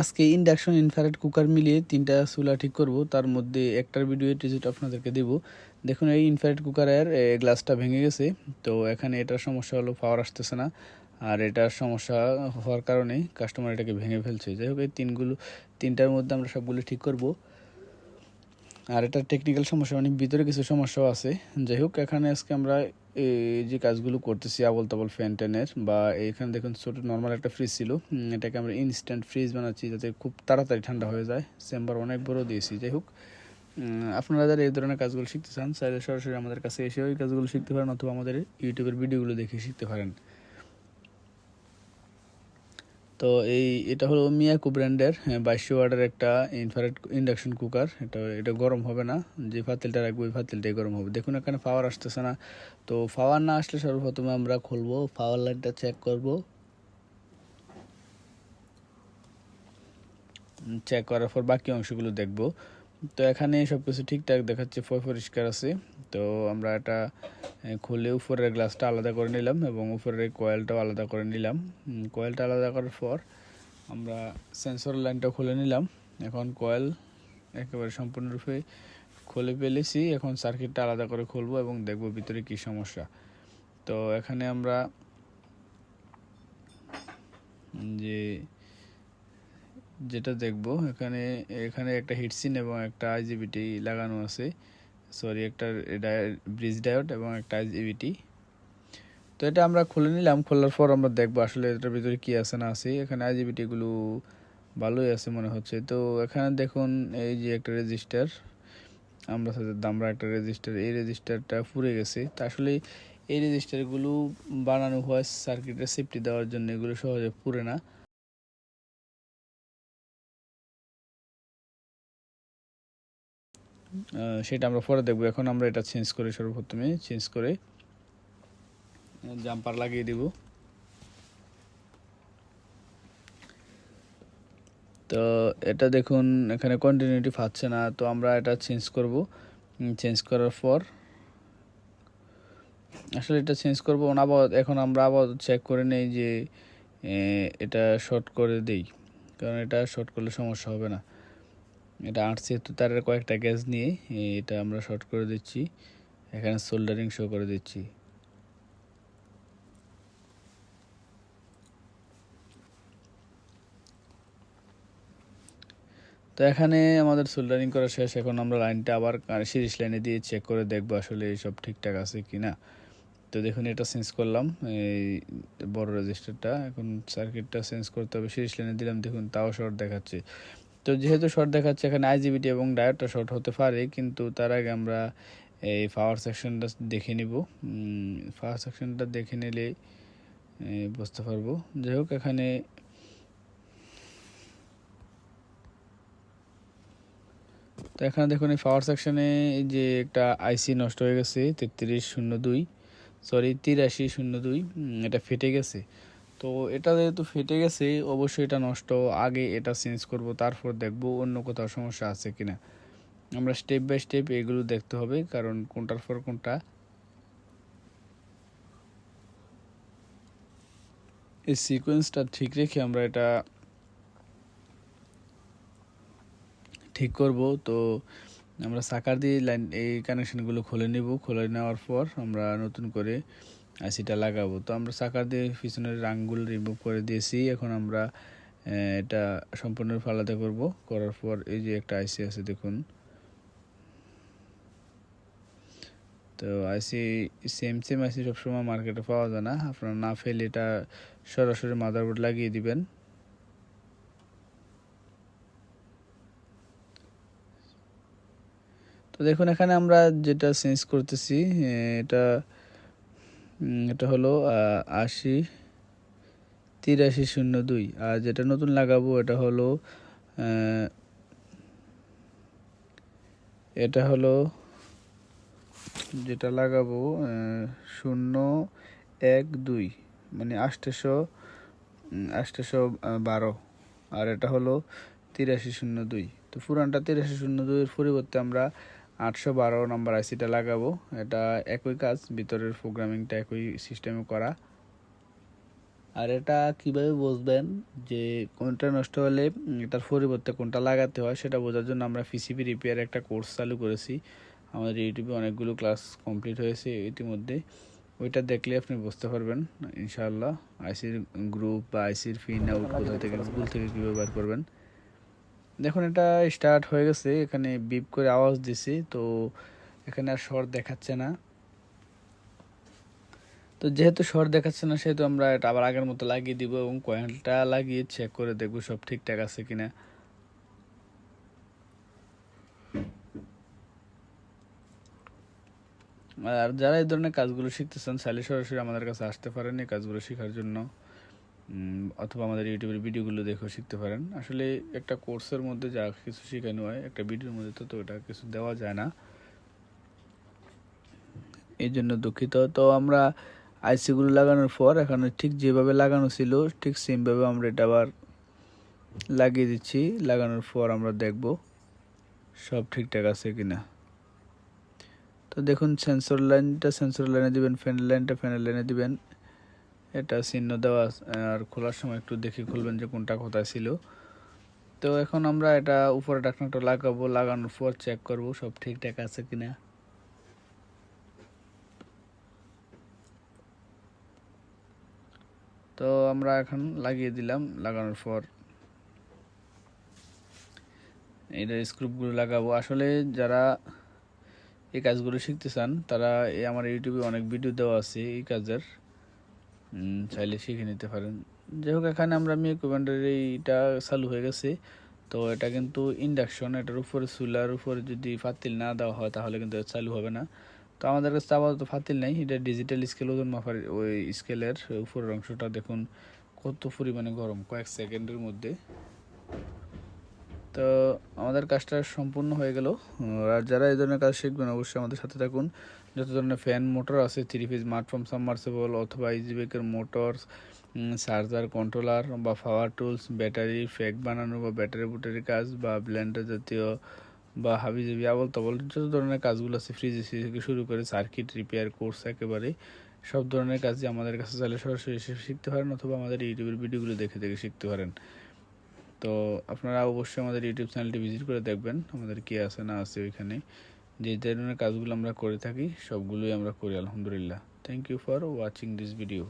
আজকে induction infrared cooker মিলিয়ে তিনটা চুলা ঠিক করব, তার মধ্যে একটার ভিডিও টিজিট আপনাদেরকে দেব। দেখুন, এই ইনফ্রারেড কুকারের গ্লাসটা ভেঙে গেছে, তো এখানে এটার সমস্যা হলো পাওয়ার আসতেছে না। আর এটার সমস্যা হওয়ার কারণে কাস্টমার এটাকে ভেঙে ফেলছে। যাই হোক, এই তিনগুলো, তিনটার মধ্যে আমরা সবগুলো ঠিক করব। আর এটা টেকনিক্যাল সমস্যা মানে ভিতরে কিছু সমস্যাও আছে। যাই হোক, এখানে আজকে আমরা যে কাজগুলো করতেছি আবল তাবল ফ্যান ট্যানের বা এখানে দেখুন ছোটো নর্মাল একটা ফ্রিজ ছিল। এটাকে আমরা ইনস্ট্যান্ট ফ্রিজ বানাচ্ছি যাতে খুব তাড়াতাড়ি ঠান্ডা হয়ে যায়। চেম্বার অনেক বড় দিয়েছি, যাই হোক। আপনারা যারা এই ধরনের কাজগুলো শিখতে চান, চাইলে সরাসরি আমাদের কাছে এসে ওই কাজগুলো শিখতে পারেন অথবা আমাদের ইউটিউবের ভিডিওগুলো দেখে শিখতে পারেন। তো এই, এটা হলো মিয়াকু ব্র্যান্ডের বাইশশো ওয়ার্ডের একটা ইনফ্রারেড ইন্ডাকশন কুকার এটা এটা গরম হবে না, যে ফাতিলটা রাখব ওই ফাতিলটাই গরম হবে। দেখুন, এখানে পাওয়ার আসতেছে না। তো পাওয়ার না আসলে সর্বপ্রথমে আমরা খুলবো পাওয়ার লাইনটা চেক করব। চেক করার পর বাকি অংশগুলো দেখব। তো এখানে সব কিছু ঠিকঠাক দেখাচ্ছে, পরিষ্কার আছে। তো আমরা এটা খুলে উপরের গ্লাসটা আলাদা করে নিলাম এবং উপরের কয়েলটাও আলাদা করে নিলাম। কয়েলটা আলাদা করার পর আমরা সেন্সর লাইনটা খুলে নিলাম। এখন কয়েল একেবারে সম্পূর্ণরূপে খুলে ফেলেছি। এখন সার্কিটটা আলাদা করে খুলবো এবং দেখব ভিতরে কি সমস্যা। তো এখানে আমরা যে, যেটা দেখব, এখানে এখানে একটা হিটসিন এবং একটা আইজিবিটি লাগানো আছে। সরি, একটা ব্রিজ ডায়োড এবং একটা আইজিবিটি তো এটা আমরা খুলে নিলাম, খোলার পর আমরা দেখব আসলে এটার ভিতরে কী আছে না আছে। এখানে আইজিবিটিগুলো ভালোই আছে মনে হচ্ছে। তো এখানে দেখুন, এই যে একটা রেজিস্টার আমরা দামরা একটা রেজিস্টার এই রেজিস্টারটা পুড়ে গেছে। তা আসলে এই রেজিস্টারগুলো বানানো হয় সার্কিটের সেফটি দেওয়ার জন্য, এগুলো সহজে পুড়ে না। সেটা আমরা পরে দেখব। এখন আমরা এটা চেঞ্জ করে সর্বপ্রথমে চেঞ্জ করে জাম্পার লাগিয়ে দিব। তো এটা দেখুন, এখানে কন্টিনিউটি পাচ্ছে না, তো আমরা এটা চেঞ্জ করব। চেঞ্জ করার পর আসলে এটা চেঞ্জ করব আবার এখন আমরা আবার চেক করে নেই যে এটা শর্ট করে দেই, কারণ এটা শর্ট করলে সমস্যা হবে না। এটা আটছে, তো তার কয়েকটা গ্যাস নিয়ে এটা আমরা শর্ট করে দিচ্ছি। এখানে সোল্ডারিং শো করে দিচ্ছি। তো এখানে আমাদের সোল্ডারিং করা শেষ। এখন আমরা লাইনটা আবার সিরিজ লাইনে দিয়ে চেক করে দেখব আসলে সব ঠিকঠাক আছে কি না তো দেখুন, এটা চেঞ্জ করলাম। এই বড় রেজিস্টারটা, এখন সার্কিটটা চেঞ্জ করতে হবে। সিরিজ লাইনে দিলাম, দেখুন, তাও শর্ট দেখাচ্ছে। তো যেহেতু শর্ট দেখাচ্ছে, এখানে আইজিবিটি এবং ডায়োডটা শর্ট হতে পারে, কিন্তু তার আগে আমরা এই পাওয়ার সেকশনটা দেখে নিব। পাওয়ার সেকশনটা দেখে নিলে বুঝতে পারব। যাই হোক, এখানে তো এখানে দেখুন, এই পাওয়ার সেকশনে যে একটা আইসি নষ্ট হয়ে গেছে, তেত্রিশ শূন্য দুই সরি তিরাশি শূন্য দুই এটা ফেটে গেছে। তো এটা যেহেতু ফেটে গেছে, অবশ্যই এটা নষ্ট। আগে এটা চেঞ্জ করব, তারপর দেখব অন্য কোথাও সমস্যা আছে কিনা। আমরা স্টেপ বাই স্টেপ এগুলো দেখতে হবে, কারণ কোনটার পর কোনটা। এই সিকোয়েন্সটা ঠিক রেখে আমরা এটা ঠিক করব। তো আমরা সাকার দিয়ে লাইন এই কানেকশনগুলো খুলে নেব। খুলে নেওয়ার পর আমরা নতুন করে আইসিটা লাগাবো। তো আমরা সাকার দিয়ে পিছনের রাংগুলো রিমুভ করে দিয়েছি। এখন আমরা এটা সম্পূর্ণ ফালাতে করব। করার পর এই যে একটা আইসি আছে, দেখুন। তো আইসি সেম সেম আইসি সবসময় মার্কেটে পাওয়া যায় না। আপনারা না ফেলে এটা সরাসরি মাদারবোর্ড লাগিয়ে দিবেন। তো দেখুন, এখানে আমরা যেটা চেঞ্জ করতেছি এটা এটা হলো আশি, তিরাশি শূন্য দুই। আর যেটা নতুন লাগাবো, এটা হলো এটা হলো, যেটা লাগাবো শূন্য এক দুই মানে আষ্টশো আষ্টশো বারো। আর এটা হলো, তিরাশি শূন্য দুই। তো পুরানটা তিরাশি শূন্য দুইয়ের পরিবর্তে আমরা আটশো বারো নম্বর আইসিটা লাগাবো। এটা একই কাজ, ভিতরের প্রোগ্রামিংটা একই সিস্টেমে করা। আর এটা কীভাবে বুঝবেন যে কোনটা নষ্ট হলে এটার পরিবর্তে কোনটা লাগাতে হয় সেটা বোঝার জন্য আমরা পিসিবি রিপেয়ার একটা কোর্স চালু করেছি। আমাদের ইউটিউবে অনেকগুলো ক্লাস কমপ্লিট হয়েছে ইতিমধ্যে। ওইটা দেখলে আপনি বুঝতে পারবেন, ইনশাআল্লাহ। আইসির গ্রুপ বা আইসির পিন আউট কোথা থেকে গুগল থেকে কীভাবে বার করবেন। দেখুন, এটা স্টার্ট হয়ে গেছে। এখানে বিপ করে আওয়াজ দিছি, তো এখানে আর শর্ট দেখাচ্ছে না। তো যেহেতু শর্ট দেখাচ্ছে না, সেহেতু আমরা এটা আবার আগের মতো লাগিয়ে দিব এবং কয়েলটা লাগিয়ে চেক করে দেখব সব ঠিকঠাক আছে কিনা। আর যারা এই ধরনের কাজগুলো শিখতেছেন চাইলে সরাসরি আমাদের কাছে আসতে পারেন এই কাজগুলো শেখার জন্য। অথবা আমাদের ইউটিউবের ভিডিওগুলো দেখেও শিখতে পারেন। আসলে একটা কোর্সের মধ্যে যা কিছু শেখানো হয়, একটা ভিডিওর মধ্যে তো এটা কিছু দেওয়া যায় না। এই জন্য দুঃখিত। তো আমরা আইসিগুলো লাগানোর পর, এখানে ঠিক যেভাবে লাগানো ছিল, ঠিক সেমভাবে আমরা এটা আবার লাগিয়ে দিচ্ছি। লাগানোর পর আমরা দেখব সব ঠিকঠাক আছে কিনা। তো দেখুন সেন্সর লাইনটা সেন্সর লাইনে দিবেন ফ্যান লাইনটা ফ্যানের লাইনে দিবেন। এটা চিহ্ন দেওয়া আর খোলার সময় একটু দেখে খুলবেন যে কোনটা কোথায় ছিল। তো এখন আমরা এটা উপরে ঢাকনাটা লাগাবো, লাগানোর পর চেক করব সব ঠিকঠাক আছে কিনা। তো আমরা এখন লাগিয়ে দিলাম, লাগানোর পর। এটা স্ক্রুপগুলো লাগাবো। আসলে যারা এই কাজগুলো শিখতে চান, তারা আমার ইউটিউবে অনেক ভিডিও দেওয়া আছে এই কাজের। চাইলে শিখে নিতে পারেন। যাই হোক, এখানে আমরা মিয়া এইটা চালু হয়ে গেছে। তো এটা কিন্তু ইন্ডাকশন এটার উপরে চুলার উপরে যদি ফাতিল না দেওয়া হয়, তাহলে কিন্তু চালু হবে না। তো আমাদের কাছে আপাতত ফাতিল নেই, এটা ডিজিটাল স্কেল ওজন মাপার ওই স্কেলের উপরের অংশটা দেখুন কত পরিমাণে গরম, কয়েক সেকেন্ডের মধ্যে। তো আমাদের কাজটা সম্পূর্ণ হয়ে গেল। আর যারা এই ধরনের কাজ শিখবেন অবশ্যই আমাদের সাথে থাকুন। যত ধরনের ফ্যান মোটর আছে থ্রি পিস স্মার্টফোন সাবমার্সেবল অথবা ইজিবেকের মোটর চার্জার কন্ট্রোলার বা পাওয়ার টুলস ব্যাটারি ফ্যাক বানানো বা ব্যাটারি বুটারি কাজ বা ব্লেন্ডার জাতীয় বা হাবিজাবি আবল তাবল যত ধরনের কাজগুলো আছে ফ্রিজ এসি থেকে শুরু করে সার্কিট রিপেয়ার কোর্স একেবারে সব ধরনের কাজই আমাদের কাছে চাইলে সরাসরি শিখতে পারেন অথবা আমাদের ইউটিউবের ভিডিওগুলো দেখে দেখে শিখতে পারেন। তো আপনারা অবশ্যই আমাদের ইউটিউব চ্যানেলটি ভিজিট করে দেখবেন আমাদের কি আছে না আছে ওইখানে। যে ধরনের কাজগুলো আমরা করে থাকি, সবগুলোই আমরা করি, আলহামদুলিল্লাহ। Thank you for watching this video